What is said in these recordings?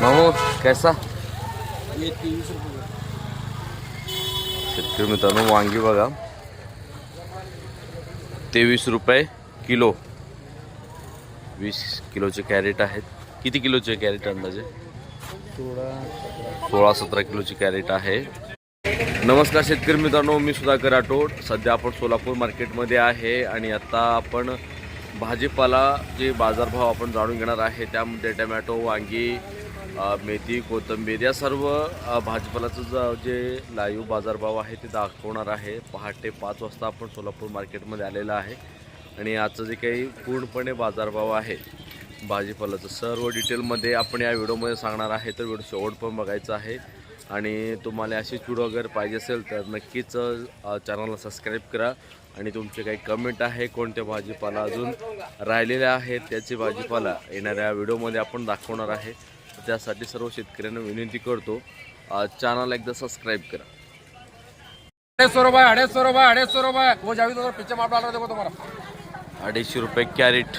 मामू कैसा? शेतकरी मित्रांनो वांगी बघा. तेवीस रुपये किलो. वीस किलोचे कॅरेट आहेत. किती किलोचे कॅरेट अंदाजे? सोळा सोळा सतरा किलोची कॅरेट आहे. नमस्कार शेतकरी मित्रांनो मी सुधाकर राठोड. सध्या आपण सोलापूर मार्केटमध्ये आहे आणि आता आपण भाजीपाला जे बाजारभाव आपण जाणून घेणार आहे त्यामध्ये टमॅटो वांगी मेथी कोथिंबीर या सर्व भाजीपालाचं ज- जे लाईव्ह बाजारभाव आहे ते दाखवणार आहे. पहाटे पाच वाजता आपण सोलापूर मार्केटमध्ये आलेलं आहे. आणि आजचं जे काही पूर्णपणे बाजारभाव आहे भाजीपालाचं सर्व डिटेलमध्ये आपण या व्हिडिओमध्ये सांगणार आहे. तर व्हिडिओ शेवट पण बघायचा आहे. आणि तुम्हाला अशीच व्हिडिओ वगैरे पाहिजे असेल तर नक्कीच चॅनलला सबस्क्राईब करा. आणि तुमचे काही कमेंट आहे कोणत्या भाजीपाला अजून राहिलेल्या आहेत त्याची भाजीपाला येणाऱ्या व्हिडिओमध्ये आपण दाखवणार आहे. त्यासाठी सर्व शेतकऱ्यांना विनंती करतो चॅनल एकदा सबस्क्राईब करा. रुपये रुपये रुपये. माप देखो अडीचशे रुपये कॅरेट.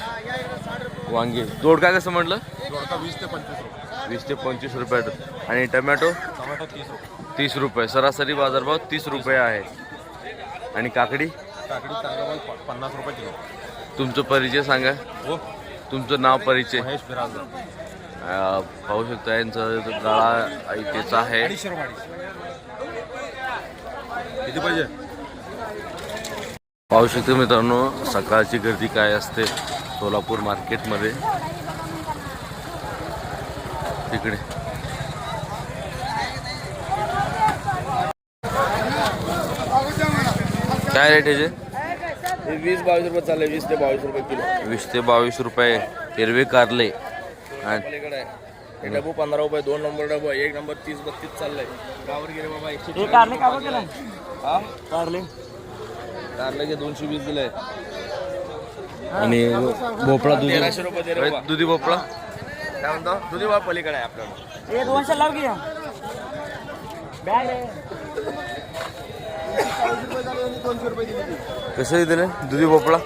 वांगे. दोडका कसं म्हटलं? दोडका वीस ते पंचवीस रुपये. वीस ते पंचवीस रुपये. आणि टमॅटो? तीस रुपये. तीस रुपये. सरासरी बाजारभाव तीस रुपये आहे. आणि काकडी? काकडी पन्नास रुपये किलो. तुमचं परिचय सांगा. हो. तुमचं नाव परिचय. महेश पाहू शकता यांचं गळा इथेच आहे. किती पाहिजे. पाहू शकता मित्रांनो सकाळची गर्दी काय असते सोलापूर मार्केटमध्ये. तिकडे काय रेट आहे हे वीस बावीस रुपये चालले वीस ते बावीस रुपये किलो. वीस ते बावीस रुपये. हिरवे कारले. आणि आपल्याकडे आहे हे डबू पंधरा रुपये दोन नंबर डबू आहे एक नंबर तीस बत्तीस चाललंय. गावर गेले बाबा एकशे कारले का केलं हा? कारले. कारले के दोनशे वीस दिले आणि भोपळा दुधी. तेराशे रुपये दे रे बाबा. दुधी भोपळा. काय म्हणतो? दुधी बाबा पलीकडे आहे आपल्याकडे. हे दोनशे लाव घ्या बॅग कसे दिले? दुधी भोपळा.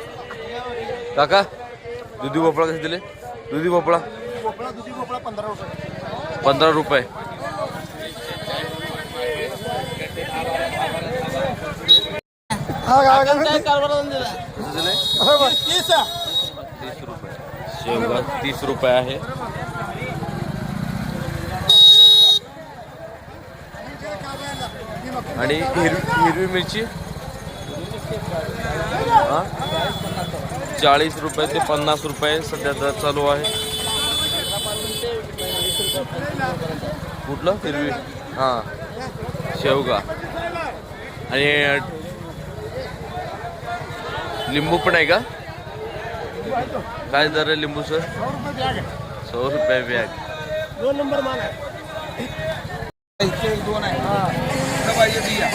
काका दुधी भोपळा कसे दिले? दुधी भोपळा. पंधरा रुपये. दिले? तीस रुपये. शेवगा तीस रुपये आहे. आणि हिरवी हिरवी मिरची? हा? चाळीस रुपये ते पन्नास रुपये सध्या दर चालू आहे. कुठलं? हिरवी हां. शेवगा. आणि लिंबू पण आहे का? काय दर आहे लिंबूचं सौ रुपये बॅग. दोन नंबर माल दोन आहे. कुठं पाहिजे बिया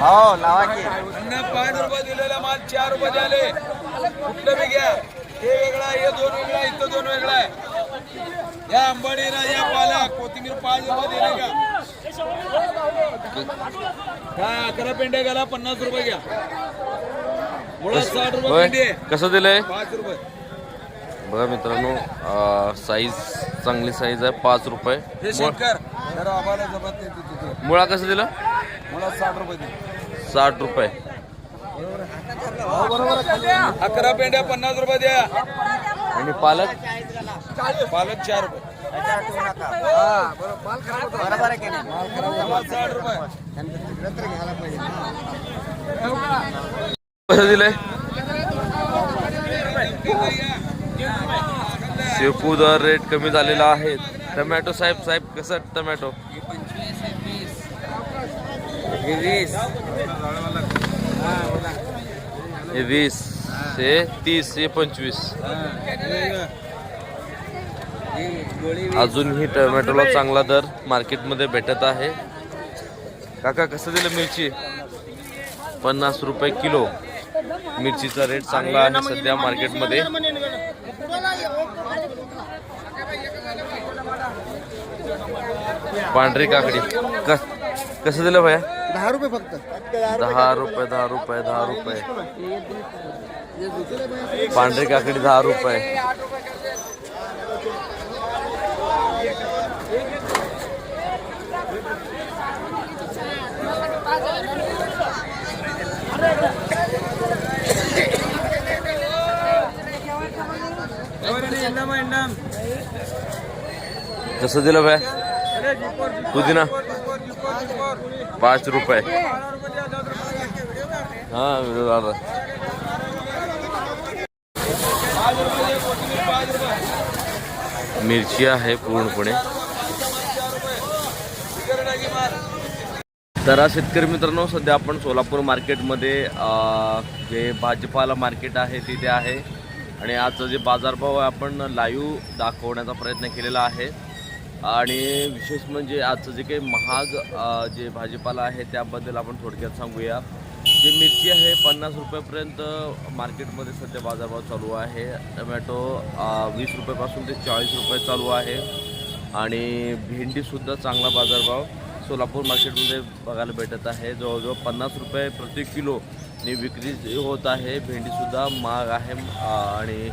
हो लावा की. अन्न पाच रुपये दिलेला माल चार रुपये झाले. कुठलं बी घ्या. हे वेगळा हे दोन वेगळा इथं दोन वेगळा आहे. या अंबाडी राजा पाला कोथिंबीर पाच रुपये दिले का? अकरा पेंड्या गेला पन्नास रुपये घ्या. मुळात साठ रुपये होय पेंडी आहे. कसं दिलंय? पाच रुपये. बघा मित्रांनो साईज चांगली साईज आहे पाच रुपये. हे शंकर जरा आम्हाला जमत नाही तिथे मुळा कसं दिलं? साठ रुपये दिले. साठ रुपये. अकरा पेंड्या पन्नास रुपये द्या. आणि पालक? पालक चार रुपये. बरोबर आहे की नाही टमाटर साठ रुपये कसं दिलंय शेपू दर रेट कमी झालेला आहे. टमॅटो साहेब साहेब कसं टमॅटो? हे वीस. हे तीस हे पंचवीस. अजूनही टोमॅटोला चांगला दर मार्केटमध्ये भेटत आहे. काका कसं दिलं मिरची? पन्नास रुपये किलो. मिरचीचा रेट चांगला आहे सध्या मार्केटमध्ये. पांढरी काकडी. कस कसं दिलं भया? दहा रुपये फक्त. दहा रुपये दहा रुपये दहा रुपये. पांढरी काकडी दहा रुपये. दस दिल बाय पुदिना. पाच रुपये. हा दादा मिरची आहे पूर्णपणे. तर शेतकरी मित्रांनो सध्या आपण सोलापूर मार्केटमध्ये जे भाजीपाला मार्केट आहे तिथे आहे. आणि आजचं जे बाजारभाव आहे आपण लाईव्ह दाखवण्याचा प्रयत्न केलेला आहे. आणि विशेष म्हणजे आजचं जे काही महाग जे भाजीपाला आहे त्याबद्दल आपण थोडक्यात सांगूया. जे मिरची आहे पन्नास रुपयापर्यंत मार्केटमध्ये सध्या बाजारभाव चालू आहे. टमॅटो वीस रुपयापासून ते चाळीस रुपये चालू आहे. आणि भेंडीसुद्धा चांगला बाजारभाव. सोलापूर मार्केटमध्ये बघायला भेटत आहे. जवळजवळ पन्नास रुपये प्रति किलो ने विक्री होत आहे. भेंडीसुद्धा महाग आहे. आणि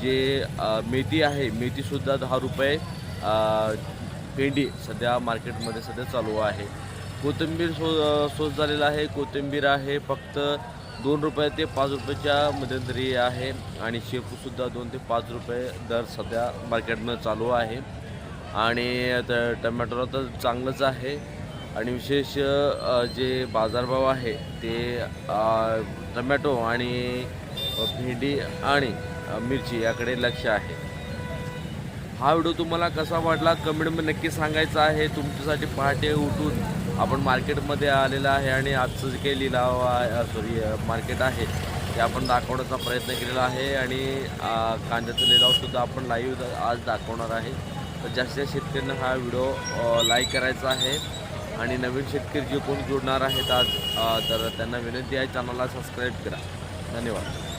जे मेथी आहे मेथीसुद्धा दहा रुपये भेंडी सध्या मार्केटमध्ये सध्या चालू आहे. कोथिंबीर सो सोस झालेला आहे. कोथिंबीर आहे फक्त दोन रुपये ते पाच रुपयाच्या मध्यंतरी आहे. आणि शेपूसुद्धा दोन ते पाच रुपये दर सध्या मार्केटमध्ये चालू आहे. आणि त- टमॅटोला तर चांगलंच आहे. आणि विशेष जे बाजारभाव आहे ते टमॅटो आणि भेंडी आणि मिरची याकडे लक्ष आहे. हा व्हिडिओ तुम्हाला कसा वाटला कमेंटमध्ये नक्की सांगायचा आहे. तुमच्यासाठी पहाटे उठून आपण मार्केटमध्ये आलेला आहे आणि आजचं जे काही लिलाव सॉरी मार्केट आहे ते आपण दाखवण्याचा प्रयत्न केलेला आहे. आणि कांद्याचं कांद्याचा लिलावसुद्धा आपण लाईव्ह आज दाखवणार आहे. तर जास्तीत जास्त शेतकऱ्यांना हा व्हिडिओ लाईक करायचा आहे आणि नवीन शेतकरी जे कोण जोडणार आहेत आज तर त्यांना विनंती आहे चॅनलला सबस्क्राईब करा. धन्यवाद.